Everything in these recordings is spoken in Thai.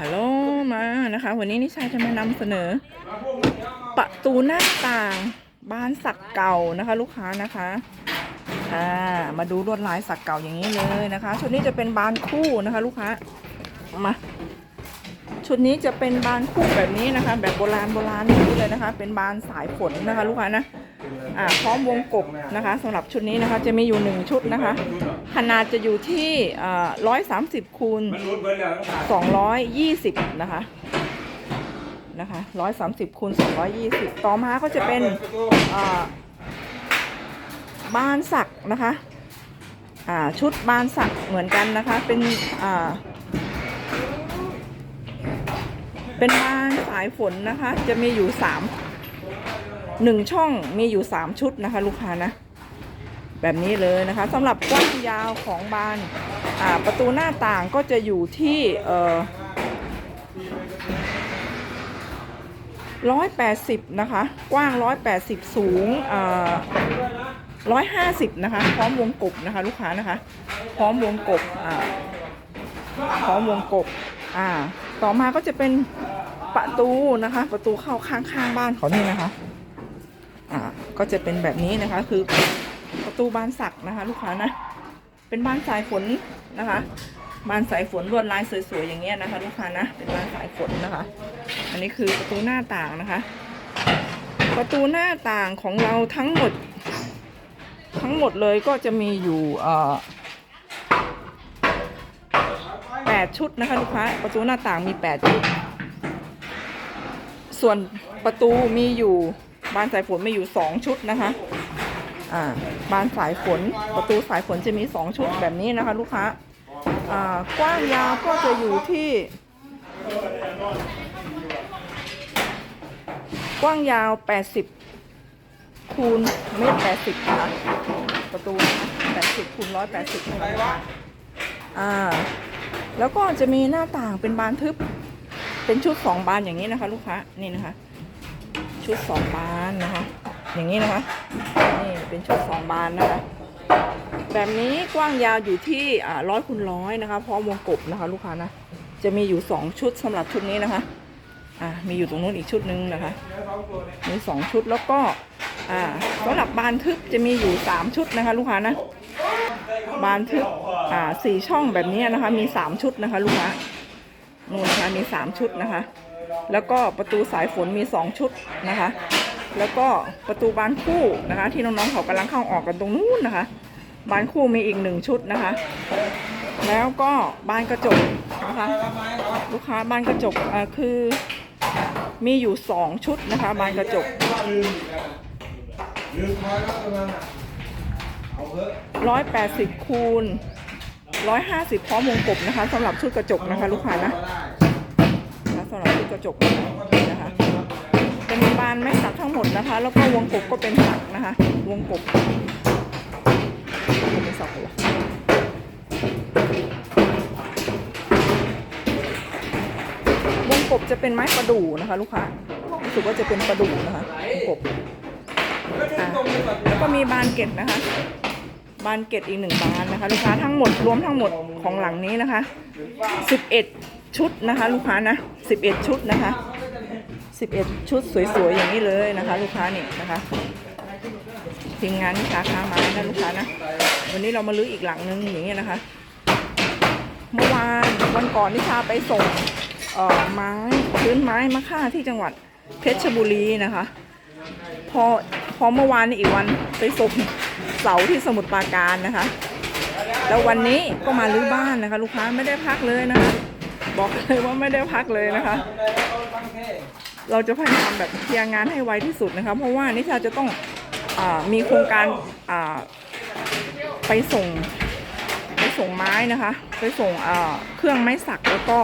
ฮัลโหลมานะคะ วันนี้นิชาจะมานำเสนอ ประตูหน้าต่างบ้านสักเก่านะคะ ลูกค้านะคะอ่ามาดูลวดลายสักเก่าอย่างนี้เลยนะคะชุดนี้จะเป็นบานคู่นะคะ ลูกค้ามาชุดนี้จะเป็นบานคู่แบบนี้นะคะ แบบโบราณโบราณอย่างนี้เลยนะคะ เป็นบานสายฝนนะคะ ลูกค้านะ อ่าพร้อมวงกบนะคะสำหรับชุดนี้นะคะจะมีอยู่หนึ่งชุดนะคะ ขนาดจะอยู่ที่ร้อยสามสิบคูณมันรุดเบิร์ดแล้วต้องขาดสองร้อยยี่สิบนะคะนะคะร้อยสามสิบคูณสองร้อยยี่สิบต่อมาก็จะเป็นปิดประตูอ่าบ้านสักนะคะอ่าชุดบ้านสักเหมือนกันนะคะเป็นอ่าเป็นบ้านสายฝนนะคะ จะมีอยู่สาม หนึ่งช่องมีอยู่สามชุดนะคะ ลูกค้านะแบบนี้เลยนะคะสำหรับกว้างยาวของบานประตูหน้าต่างก็จะอยู่ที่ร้อยแปดสิบนะคะ กว้างร้อยแปดสิบสูงร้อยห้าสิบนะคะ พร้อมวงกบนะคะ ลูกค้านะคะ พร้อมวงกบพร้อมวงกบต่อมาก็จะเป็นประตูนะคะ ประตูเข้าข้างๆบ้านเขานี่นะคะ อ่าก็จะเป็นแบบนี้นะคะ คือประตูบานสักนะคะ ลูกค้านะ เป็นบานสายฝนนะคะ บานสายฝนลวดลายสวยๆอย่างเงี้ยนะคะ ลูกค้านะ เป็นบานสายฝนนะคะ อันนี้คือประตูหน้าต่างนะคะ ประตูหน้าต่างของเราทั้งหมด ทั้งหมดเลยก็จะมีอยู่เอ่อแปดชุดนะคะลูกค้าประตูหน้าต่างมีแปดชุด ส่วนประตูมีอยู่ บานสายฝนมีอยู่สองชุดนะคะ อ่า บานสายฝนประตูสายฝนจะมีสองชุดแบบนี้นะคะ ลูกค้า อ่า กว้างยาวก็จะอยู่ที่ กว้างยาว 80 คูณเมตร80นะคะประตูนะคะ80คูณ180นะคะอ่า แล้วก็จะมีหน้าต่างเป็นบานทึบ เป็นชุดสองบานอย่างนี้นะคะ ลูกค้า นี่นะคะ ชุดสองบานนะคะ อย่างนี้นะคะ นี่เป็นชุดสองบานนะคะ แบบนี้กว้างยาวอยู่ที่ร้อยคูณร้อยนะคะ พร้อมวงกบนะคะ ลูกค้านะ จะมีอยู่สองชุดสำหรับชุดนี้นะคะ อ่า มีอยู่ตรงนู้นอีกชุดหนึงนะคะ มีสองชุดแล้วก็ อ่าสำหรับบานทึบจะมีอยู่สามชุดนะคะ ลูกค้านะ บานทึบ อ่าสี่ช่องแบบนี้นะคะ มีสามชุดนะคะ ลูกค้านู่นนะคะมีสามชุดนะคะ แล้วก็ประตูสายฝนมีสองชุดนะคะ แล้วก็ประตูบานคู่นะคะ ที่น้องๆเขากำลังเข้าออกกันตรงนู้นนะคะ บานคู่มีอีกหนึ่งชุดนะคะ แล้วก็บานกระจกนะคะ ลูกค้าบานกระจกคือมีอยู่สองชุดนะคะ บานกระจกร้อาเถอะร้อยแปดสิบคูณร้อยห้าสิบพร้อมวงกบนะคะสำหรับชุดกระจกนะคะ ลูกค้านะ กระจกนะคะ เป็นบานไม้สักทั้งหมดนะคะ แล้วก็วงกบก็เป็นสักนะคะ วงกบเป็นสักหรอวงกบจะเป็นไม้ประดู่นะคะ ลูกค้ารู้สึกว่าจะเป็นประดู่นะคะวงกบแล้วก็มีบานเก็ดนะคะ บานเก็ดอีกหนึ่งบานนะคะ ลูกค้าทั้งหมดรวมทั้งหมดของหลังนี้นะคะ11 ชุดนะคะ ลูกค้านะ11ชุดนะคะ11ชุดสวยๆอย่างนี้เลยนะคะ ลูกค้านี่นะคะทีมงานนิชาค้าไม้นะลูกค้านะวันนี้เรามาลื้ออีกหลังนึงอย่างนี้นะคะ เมื่อวานวันก่อนนิชาไปส่งเอ่อไม้พื้นไม้มะค่าที่จังหวัดเพชรบุรีนะคะ พอพอเมื่อวานนี้อีกวันไปส่งเสาที่สมุทรปราการนะคะ แล้ววันนี้ก็มาลื้อบ้านนะคะ ลูกค้าไม่ได้พักเลยนะคะ บอกเลยว่าไม่ได้พักเลยนะคะ เราจะพยายามแบบเคลียร์งานให้ไวที่สุดนะคะ เพราะว่านิชาจะต้องอมีโครงการไปส่งไปส่งไม้นะคะ ไปส่งเครื่องไม้สักแล้วก็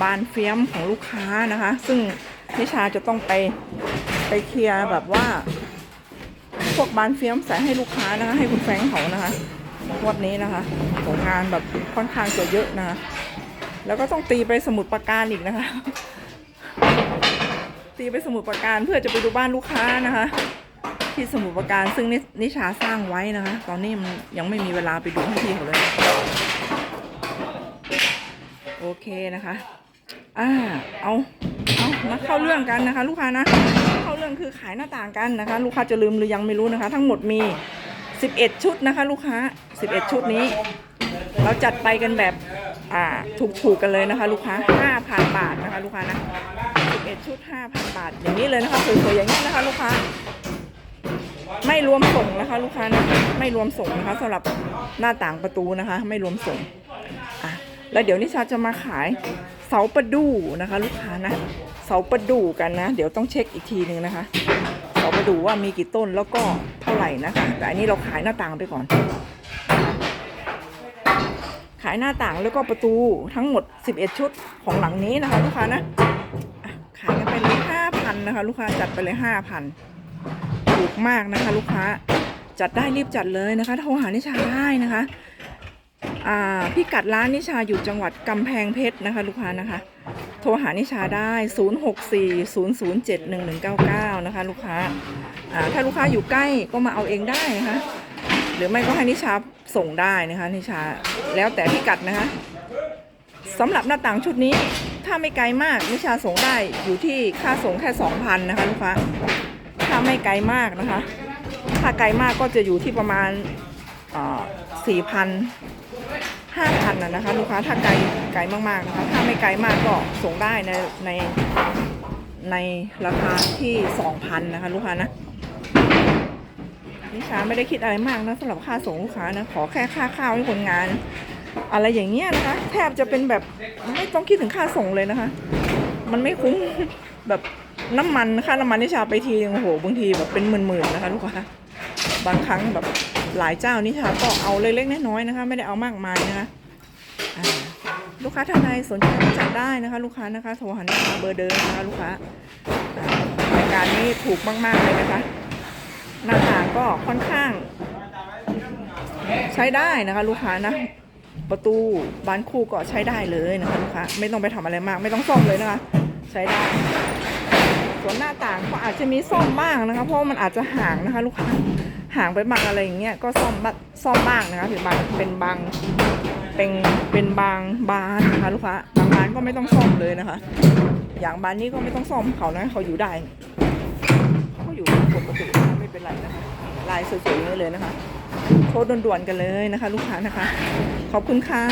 บานเฟียมของลูกค้านะคะ ซึ่งนิชาจะต้องไปไปเคลียร์แบบว่า พวกบานเฟียมใส่ให้ลูกค้านะคะ ให้คุณแฟงเขานะคะวันนี้นะคะของงานแบบค่อนข้างจะเยอะนะคะ แล้วก็ต้องตีไปสมุดประการอีกนะคะ ตีไปสมุดประการเพื่อจะไปดูบ้านลูกค้านะคะ ที่สมุดประการซึ่งนินิชาสร้างไว้นะคะ ตอนนี้มันยังไม่มีเวลาไปดูให้พี่เขาเลย โอเคนะคะอ่าเอาเอามาเข้าเรื่องกันนะคะ ลูกค้านะ เข้าเรื่องคือขายหน้าต่างกันนะคะ ลูกค้าจะลืมหรือยังไม่รู้นะคะ ทั้งหมดมี 11 ชุดนะคะ ลูกค้า 11 ชุดนี้ เราจัดไปกันแบบ อ่าถูกๆกันเลยนะคะ ลูกค้า 5,000 บาทนะคะ ลูกค้านะ11ชุด 5,000 บาท อย่างนี้เลยนะคะสวยๆอย่างนี้นะคะลูกค้า ไม่รวมส่งนะคะ ลูกค้านะไม่รวมส่งนะคะสำหรับหน้าต่างประตูนะคะ ไม่รวมส่งอะแล้วเดี๋ยวนิชาจะมาขายเสาประดู่นะคะ ลูกค้านะเสาประดู่กันนะ เดี๋ยวต้องเช็คอีกทีหนึ่งนะคะเสาประดู่ว่ามีกี่ต้นแล้วก็เท่าไหร่นะคะ แต่อันนี้เราขายหน้าต่างไปก่อน ขายหน้าต่างแล้วก็ประตูทั้งหมด 11 ชุดของหลังนี้นะคะ ลูกค้านะขายกันไปเลย5,000นะคะ ลูกค้าจัดไปเลย5,000ถูกมากนะคะ ลูกค้าจัดได้รีบจัดเลยนะคะโทรหานิชาได้นะคะอ่กัดร้านนิชาอยู่จังหวัดกำแพงเพชรนะคะ ลูกค้านะคะ โทรหานิชาได้ 0640071199 นะคะ ลูกค้าอ่าถ้าลูกค้าอยู่ใกล้ก็มาเอาเองได้นะคะ หรือไม่ก็ให้นิชาส่งได้นะคะ นิชาแล้วแต่พิกัดนะคะสำหรับหน้าต่างชุดนี้ถ้าไม่ไกลมากนิชาส่งได้อยู่ที่ค่าส่งแค่2,000นะคะลูกค้าถ้าไม่ไกลมากนะคะ ถ้าไกลมากก็จะอยู่ที่ประมาณสี่พันห้าพันนะนะคะลูกค้าถ้าไกลไกลมากๆนะคะถ้าไม่ไกลมากก็ส่งได้ในในในราคาที่สองพันนะคะลูกค้านะ นิชาไม่ได้คิดอะไรมากนะสำหรับค่าส่งลูกค้านะขอแค่ค่าข้าวให้คนงาน อะไรอย่างเงี้ยนะคะ แทบจะเป็นแบบไม่ต้องคิดถึงค่าส่งเลยนะคะ มันไม่คุ้มแบบน้ำมันค่าน้ำมันนิชาไปทีโอ้โหบางทีแบบเป็นหมื่นๆนะคะลูกค้าบางครั้งแบบหลายเจ้านิชาก็เอาเล็กๆน้อยๆนะคะ ไม่ได้เอามากมายนะคะลูกค้าท่านใดสนใจก็จัดได้นะคะ ลูกค้านะคะโทรหานิชาเบอร์เดิมนะคะลูกค้ารายการนี้ถูกมากๆเลยนะคะ หน้าต่างก็ค่อนข้าง ใช้ได้นะคะลูกค้านะประตูบานคู่ก็ใช้ได้เลยนะคะลูกค้าไม่ต้องไปทำอะไรมาก ไม่ต้องซ่อมเลยนะคะ ใช้ได้ ส่วนหน้าต่างก็อาจจะมีซ่อมบ้างนะคะ เพราะว่ามันอาจจะห่างนะคะ ลูกค้าห่างไปบางอะไรอย่างเงี้ยก็ซ่อมบ้างซ่อมบ้างนะคะหรือบางเป็นบางเป็นเป็นบางบานนะคะ ลูกค้าบางบานก็ไม่ต้องซ่อมเลยนะคะ อย่างบานนี้ก็ไม่ต้องซ่อมเขานะเขาอยู่ได้ อยู่ปกตินะคะไม่เป็นไรนะคะลายสวยๆอย่างนี้เลยนะคะโทรด่วนๆกันเลยนะคะ ลูกค้านะคะ ขอบคุณค่ะ